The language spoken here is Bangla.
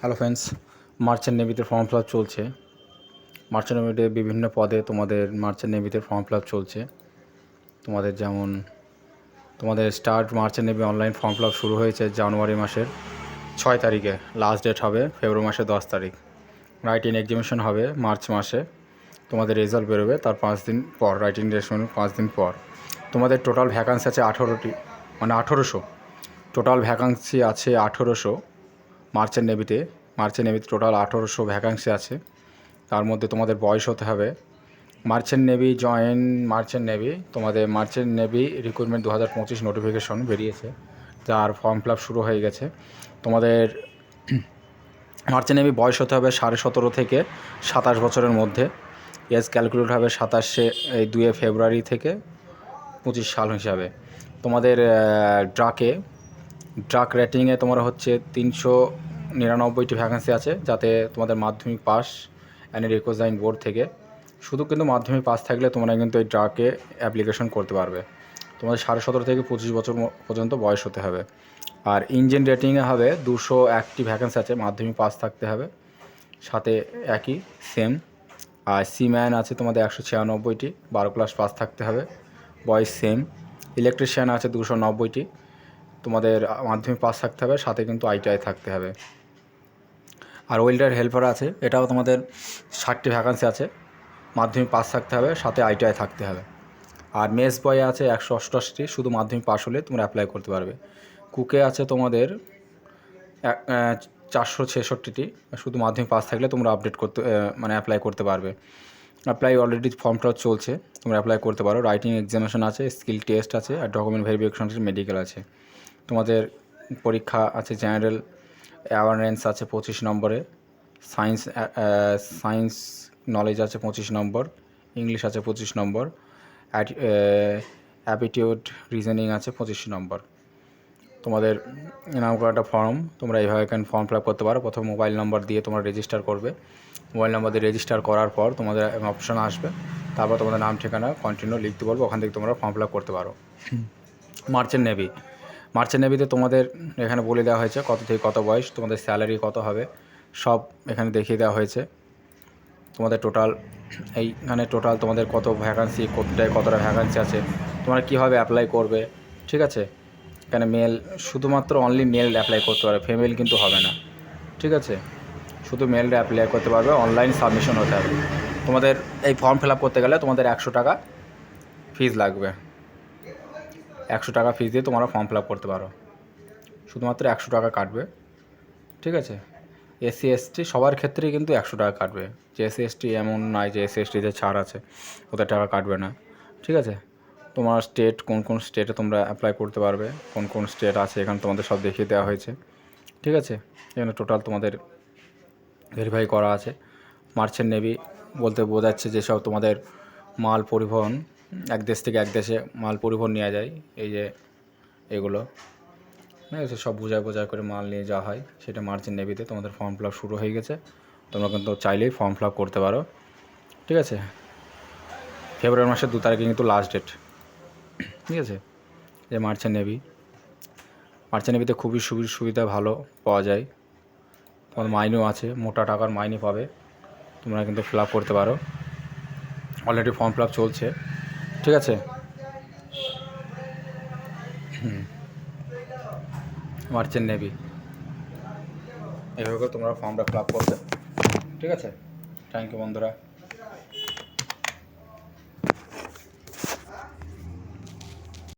হ্যালো ফ্রেন্ডস মার্চেন্ট নেভিতে ফর্ম ফিল চলছে। মার্চেন্ট নেভিতে বিভিন্ন পদে তোমাদের মার্চেন্ট নেভিতে ফর্ম ফিল চলছে। তোমাদের যেমন, তোমাদের start merchant navy online form fill শুরু হয়েছে জানুয়ারি মাসের ছয় তারিখে। লাস্ট ডেট হবে ফেব্রুয়ারি মাসের দশ তারিখ। রাইটিং এক্সামিশন হবে মার্চ মাসে। তোমাদের রেজাল্ট বেরোবে তার পাঁচ দিন পর রাইটিং এক্সামিশন পাঁচ দিন পর। তোমাদের টোটাল ভ্যাকান্সি আছে আঠেরোটি মানে আঠেরোশো। টোটাল ভ্যাকান্সি আছে আঠেরোশো। মার্চেন্ট নেভিতে মার্চেন্ট নেভিতে টোটাল আঠেরোশো ভ্যাকান্সি আছে। তার মধ্যে তোমাদের বয়স হতে হবে। Merchant navy join merchant navy, তোমাদের মার্চেন্ট নেভি রিক্রুটমেন্ট দু হাজার পঁচিশ নোটিফিকেশন বেরিয়েছে। যার ফর্ম ফিল আপ শুরু হয়ে গেছে। তোমাদের মার্চেন্ট নেভি বয়স হতে হবে সাড়ে সতেরো থেকে সাতাশ বছরের মধ্যে। এজ ক্যালকুলেট হবে সাতাশে, এই দুয়ে ফেব্রুয়ারি থেকে পঁচিশ সাল হিসাবে। তোমাদের ড্রাকে ড্রাক রেটিংয়ে তোমার হচ্ছে তিনশো নিরানব্বইটি ভ্যাকেন্সি আছে, যাতে তোমাদের মাধ্যমিক পাস অ্যান্ড রিকোজাইন বোর্ড থেকে। শুধু কিন্তু মাধ্যমিক পাস থাকলে তোমরা কিন্তু এই ড্রাকে অ্যাপ্লিকেশন করতে পারবে। তোমাদের সাড়ে সতেরো থেকে পঁচিশ বছর পর্যন্ত বয়স হতে হবে। আর ইঞ্জিন রেটিংয়ে হবে দুশো একটি ভ্যাকেন্সি আছে, মাধ্যমিক পাস থাকতে হবে। সাথে একই সেম আর সিম্যান আছে তোমাদের একশো ছিয়ানব্বইটি, বারো ক্লাস পাস থাকতে হবে। বয়স সেম ইলেকট্রিশিয়ান আছে দুশো নব্বইটি। তোমাদের মাধ্যমিক পাস থাকতে হবে, সাথে কিন্তু আইটিআই থাকতে হবে। আর ওয়েল্ডার হেল্পার আছে, এটাও তোমাদের ষাটটি ভ্যাকান্সি আছে, মাধ্যমিক পাস থাকতে হবে, সাথে আইটিআই থাকতে হবে। আর মেস বয় আছে একশো অষ্টআশিটি, শুধু মাধ্যমিক পাস হলে তোমরা অ্যাপ্লাই করতে পারবে। কুকে আছে তোমাদের চারশো ছেষট্টিটি, শুধু মাধ্যমিক পাস থাকলে তোমরা আপডেট করতে মানে অ্যাপ্লাই করতে পারবে। অ্যাপ্লাই অলরেডি ফর্মটা চলছে, তোমরা অ্যাপ্লাই করতে পারো। রাইটিং এক্সামিনেশন আছে স্কিল টেস্ট আছে, আর ডকুমেন্ট ভেরিফিকেশন আছে মেডিকেল আছে। তোমাদের পরীক্ষা আছে জেনারেল অ্যাওয়ারনেস আছে পঁচিশ নম্বরে সায়েন্স সায়েন্স নলেজ আছে পঁচিশ নম্বর ইংলিশ আছে পঁচিশ নম্বর অ্যাপিটিউড রিজনিং আছে পঁচিশ নম্বর। তোমাদের নাম করা একটা ফর্ম তোমরা এইভাবে এখানে ফর্ম ফিল আপ করতে পারো। প্রথম মোবাইল নম্বর দিয়ে তোমরা রেজিস্টার করবে। মোবাইল নাম্বার দিয়ে রেজিস্টার করার পর তোমাদের অপশন আসবে। তারপর তোমাদের নাম ঠিকানা কন্টিনিউ লিখতে বলব ওখান থেকে তোমরা ফর্ম ফিল আপ করতে পারো। মার্চেন্ট নেভি মার্চেন্ট নেভিতে তোমাদের এখানে বলে দেওয়া হয়েছে কত থেকে কত বয়স, তোমাদের স্যালারি কত হবে, সব এখানে দেখিয়ে দেওয়া হয়েছে। তোমাদের টোটাল এইখানে টোটাল তোমাদের কত ভ্যাকান্সি কোথায় কতটা ভ্যাকান্সি আছে, তোমরা কীভাবে অ্যাপ্লাই করবে, ঠিক আছে? এখানে মেল শুধুমাত্র অনলি মেল অ্যাপ্লাই করতে পারবে ফিমেল কিন্তু হবে না, ঠিক আছে? শুধু মেলটা অ্যাপ্লাই করতে পারবে অনলাইন সাবমিশন হতে হবে। তোমাদের এই ফর্ম ফিল আপ করতে গেলে তোমাদের একশো টাকা ফিজ লাগবে। একশো টাকা ফিজ দিয়ে তোমরা ফর্ম ফিল আপ করতে পারো। শুধুমাত্র একশো টাকা কাটবে। ঠিক আছে? এসসি এসটি সবার ক্ষেত্রেই কিন্তু একশো টাকা কাটবে। যে এসসি এসটি এমন নয় যে এসসি এসটিতে ছাড় আছে, ওদের টাকা কাটবে না। ঠিক আছে? তোমার স্টেট কোন কোন স্টেটে তোমরা অ্যাপ্লাই করতে পারবে, কোন কোন স্টেট আছে, এখানে তোমাদের সব দেখিয়ে দেওয়া হয়েছে। ঠিক আছে? এখানে টোটাল তোমাদের ভেরিফাই করা আছে। মার্চেন্ট নেভি বলতে বোঝাচ্ছে যেসব তোমাদের মাল পরিবহন এক দেশ থেকে এক দেশে মাল পরিবহন নেওয়া যায়, এই যে এগুলো। হ্যাঁ সব বোঝায় বোঝায় করে মাল নিয়ে যাওয়া হয়, সেটা মার্চেন্ট নেভিতে তোমাদের ফর্ম ফিল শুরু হয়ে গেছে। তোমরা কিন্তু চাইলেই ফর্ম ফিল করতে পারো, ঠিক আছে? ফেব্রুয়ারি মাসের দু তারিখে কিন্তু লাস্ট ডেট ঠিক আছে? যে মার্চেন্ট নেভি। মার্চেন্ট নেভিতে খুবই সুবি- সুবিধা ভালো পাওয়া যায়। তোমাদের মাইনেও আছে, মোটা টাকার মাইনে পাবে, তোমরা কিন্তু ফিল করতে পারো। অলরেডি ফর্ম ফিল চলছে। ঠিক আছে। Merchant navy. এভাবে তোমরা ফর্মটা ফিল আপ করবে ঠিক আছে? থ্যাংক ইউ বন্ধুরা।